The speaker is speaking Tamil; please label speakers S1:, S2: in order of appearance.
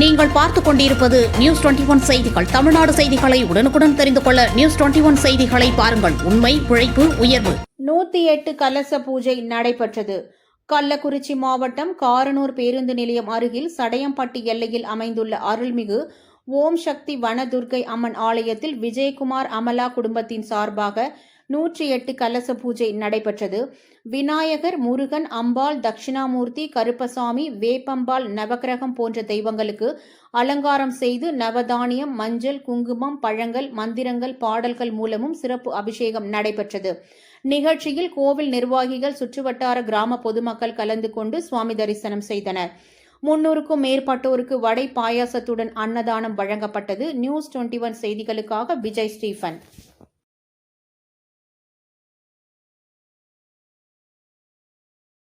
S1: நீங்கள் பார்த்துக் கொண்டிருப்பது நியூஸ் டுவெண்டி ஒன் செய்திகள். தமிழ்நாடு செய்திகளை உடனுக்குடன் தெரிந்து கொள்ள நியூஸ் டுவெண்டி ஒன் செய்திகளை பாருங்கள். உண்மை உழைப்பு உயர்வு.
S2: நூத்தி எட்டு கலச பூஜை நடைபெற்றது. கள்ளக்குறிச்சி மாவட்டம் காரனூர் பேருந்து நிலையம் அருகில் சடையம்பட்டி எல்லையில் அமைந்துள்ள அருள்மிகு ஓம் சக்தி வனதுர்கை அம்மன் ஆலயத்தில் விஜயகுமார் அமலா குடும்பத்தின் சார்பாக நூற்றி எட்டு கலச பூஜை நடைபெற்றது. விநாயகர் முருகன் அம்பாள் தட்சிணாமூர்த்தி கருப்பசாமி வேப்பம்பால் நவக்கிரகம் போன்ற தெய்வங்களுக்கு அலங்காரம் செய்து நவதானியம் மஞ்சள் குங்குமம் பழங்கள் மந்திரங்கள் பாடல்கள் மூலமும் சிறப்பு அபிஷேகம் நடைபெற்றது. நிகழ்ச்சியில் கோவில் நிர்வாகிகள் சுற்றுவட்டார கிராம பொதுமக்கள் கலந்து கொண்டு சுவாமி தரிசனம் செய்தனர். முன்னூறுக்கும் மேற்பட்டோருக்கு வடை பாயாசத்துடன் அன்னதானம் வழங்கப்பட்டது. நியூஸ் டுவெண்டி ஒன் செய்திகளுக்காக விஜய் ஸ்டீஃபன்